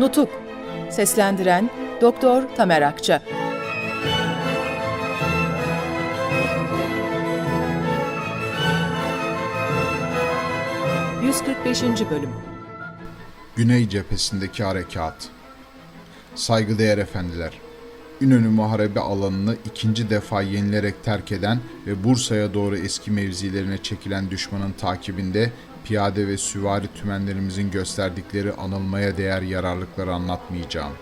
Nutuk Seslendiren Doktor Tamer Akça 145. Bölüm Güney cephesindeki harekat. Saygıdeğer efendiler, İnönü Muharebe alanını ikinci defa yenilerek terk eden ve Bursa'ya doğru eski mevzilerine çekilen düşmanın takibinde piyade ve süvari tümenlerimizin gösterdikleri anılmaya değer yararlıkları anlatmayacağım.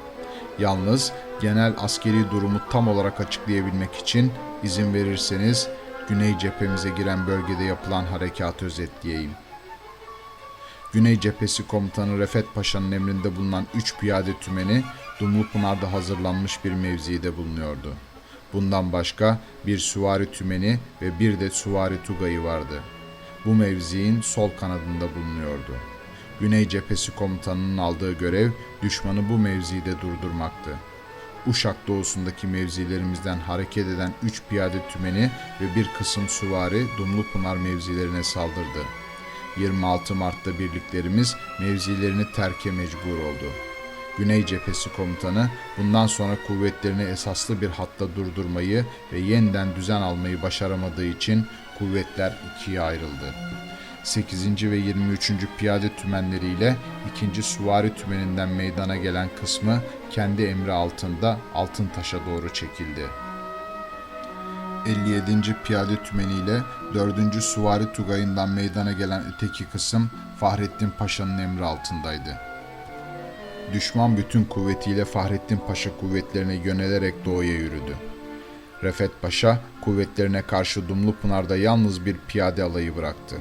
Yalnız genel askeri durumu tam olarak açıklayabilmek için izin verirseniz Güney cephemize giren bölgede yapılan harekatı özetleyeyim. Güney Cephesi Komutanı Refet Paşa'nın emrinde bulunan 3 piyade tümeni Dumlupınar'da hazırlanmış bir mevzide bulunuyordu. Bundan başka bir süvari tümeni ve bir de süvari tugayı vardı. Bu mevziin sol kanadında bulunuyordu. Güney Cephesi Komutanı'nın aldığı görev düşmanı bu mevzide durdurmaktı. Uşak doğusundaki mevzilerimizden hareket eden 3 piyade tümeni ve bir kısım süvari Dumlupınar mevzilerine saldırdı. 26 Mart'ta birliklerimiz mevzilerini terke mecbur oldu. Güney Cephesi Komutanı bundan sonra kuvvetlerini esaslı bir hatta durdurmayı ve yeniden düzen almayı başaramadığı için kuvvetler ikiye ayrıldı. 8. ve 23. Piyade tümenleriyle 2. Süvari tümeninden meydana gelen kısmı kendi emri altında Altıntaş'a doğru çekildi. 57. Piyade Tümeni ile 4. Suvari Tugayı'ndan meydana gelen öteki kısım Fahrettin Paşa'nın emri altındaydı. Düşman bütün kuvvetiyle Fahrettin Paşa kuvvetlerine yönelerek doğuya yürüdü. Refet Paşa kuvvetlerine karşı Dumlupınar'da yalnız bir piyade alayı bıraktı.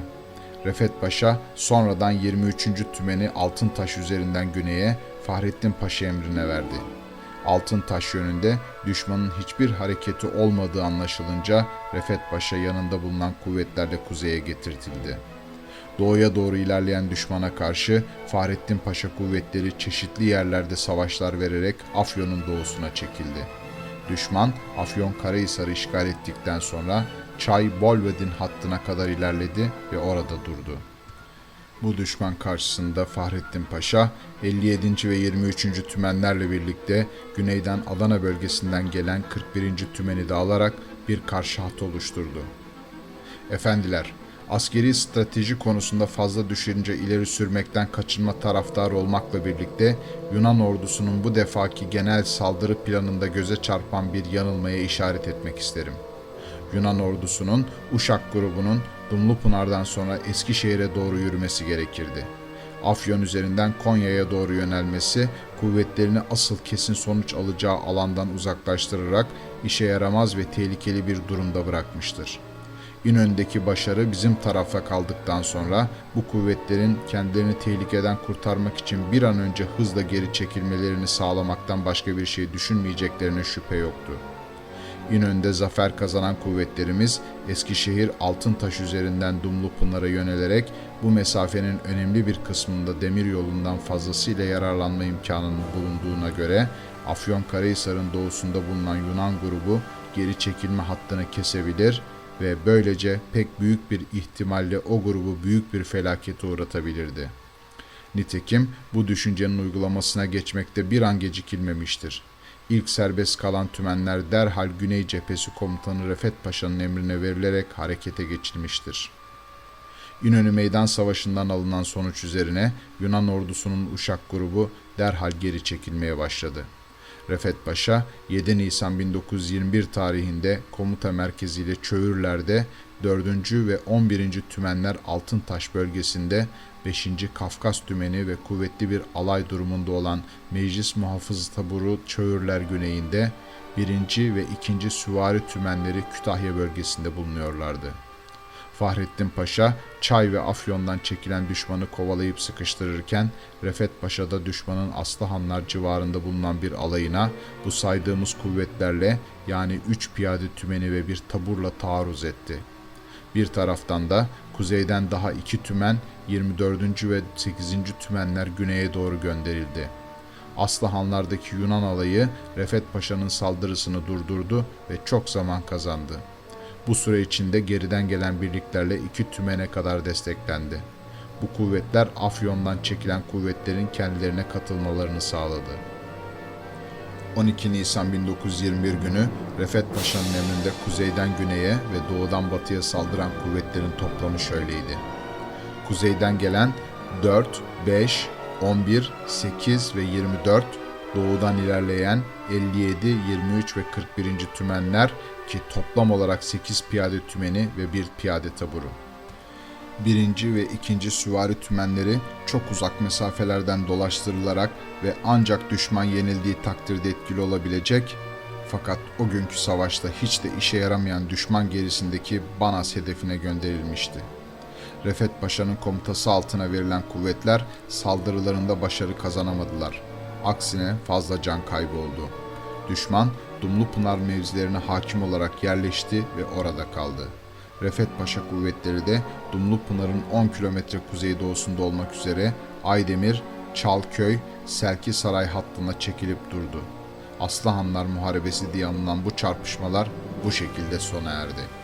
Refet Paşa sonradan 23. Tümeni Altıntaş üzerinden güneye Fahrettin Paşa emrine verdi. Altıntaş yönünde düşmanın hiçbir hareketi olmadığı anlaşılınca Refet Paşa yanında bulunan kuvvetlerle kuzeye getirtildi. Doğuya doğru ilerleyen düşmana karşı Fahrettin Paşa kuvvetleri çeşitli yerlerde savaşlar vererek Afyon'un doğusuna çekildi. Düşman Afyon Karahisar'ı işgal ettikten sonra Çay Bolvedin hattına kadar ilerledi ve orada durdu. Bu düşman karşısında Fahrettin Paşa 57. ve 23. tümenlerle birlikte güneyden Adana bölgesinden gelen 41. tümeni de alarak bir karşı hat oluşturdu. Efendiler, askeri strateji konusunda fazla düşünce ileri sürmekten kaçınma taraftarı olmakla birlikte Yunan ordusunun bu defaki genel saldırı planında göze çarpan bir yanılmaya işaret etmek isterim. Yunan ordusunun Uşak grubunun Dumlupınar'dan sonra Eskişehir'e doğru yürümesi gerekirdi. Afyon üzerinden Konya'ya doğru yönelmesi kuvvetlerini asıl kesin sonuç alacağı alandan uzaklaştırarak işe yaramaz ve tehlikeli bir durumda bırakmıştır. İnönü'ndeki başarı bizim tarafa kaldıktan sonra bu kuvvetlerin kendilerini tehlikeden kurtarmak için bir an önce hızla geri çekilmelerini sağlamaktan başka bir şey düşünmeyeceklerine şüphe yoktu. İnönü'nde zafer kazanan kuvvetlerimiz Eskişehir Altıntaş üzerinden Dumlupınar'a yönelerek bu mesafenin önemli bir kısmında demir yolundan fazlasıyla yararlanma imkanının bulunduğuna göre Afyonkarahisar'ın doğusunda bulunan Yunan grubu geri çekilme hattını kesebilir ve böylece pek büyük bir ihtimalle o grubu büyük bir felakete uğratabilirdi. Nitekim bu düşüncenin uygulamasına geçmekte bir an gecikilmemiştir. İlk serbest kalan tümenler derhal Güney Cephesi Komutanı Refet Paşa'nın emrine verilerek harekete geçilmiştir. İnönü Meydan Savaşı'ndan alınan sonuç üzerine Yunan ordusunun Uşak grubu derhal geri çekilmeye başladı. Refet Paşa 7 Nisan 1921 tarihinde komuta merkeziyle Çöğürler'de 4. ve 11. Tümenler Altıntaş bölgesinde 5. Kafkas Tümeni ve kuvvetli bir alay durumunda olan Meclis Muhafız Taburu Çöğürler güneyinde 1. ve 2. Süvari Tümenleri Kütahya bölgesinde bulunuyorlardı. Fahrettin Paşa, Çay ve Afyon'dan çekilen düşmanı kovalayıp sıkıştırırken, Refet Paşa da düşmanın Aslıhanlar civarında bulunan bir alayına bu saydığımız kuvvetlerle yani 3 piyade tümeni ve bir taburla taarruz etti. Bir taraftan da kuzeyden daha iki tümen 24. ve 8. tümenler güneye doğru gönderildi. Aslıhanlardaki Yunan alayı Refet Paşa'nın saldırısını durdurdu ve çok zaman kazandı. Bu süre içinde geriden gelen birliklerle iki tümene kadar desteklendi. Bu kuvvetler Afyon'dan çekilen kuvvetlerin kendilerine katılmalarını sağladı. 12 Nisan 1921 günü Refet Paşa'nın emrinde kuzeyden güneye ve doğudan batıya saldıran kuvvetlerin toplamı şöyleydi. Kuzeyden gelen 4, 5, 11, 8 ve 24, doğudan ilerleyen 57, 23 ve 41. tümenler ki toplam olarak 8 piyade tümeni ve 1 piyade taburu. Birinci ve ikinci süvari tümenleri çok uzak mesafelerden dolaştırılarak ve ancak düşman yenildiği takdirde etkili olabilecek fakat o günkü savaşta hiç de işe yaramayan düşman gerisindeki Banas hedefine gönderilmişti. Refet Paşa'nın komutası altına verilen kuvvetler saldırılarında başarı kazanamadılar. Aksine fazla can kaybı oldu. Düşman Dumlupınar mevzilerine hakim olarak yerleşti ve orada kaldı. Refet Paşa kuvvetleri de Dumlupınar'ın 10 kilometre kuzeydoğusunda olmak üzere Aydemir, Çalköy, Selki Saray hattına çekilip durdu. Aslıhanlar Muharebesi diye anılan bu çarpışmalar bu şekilde sona erdi.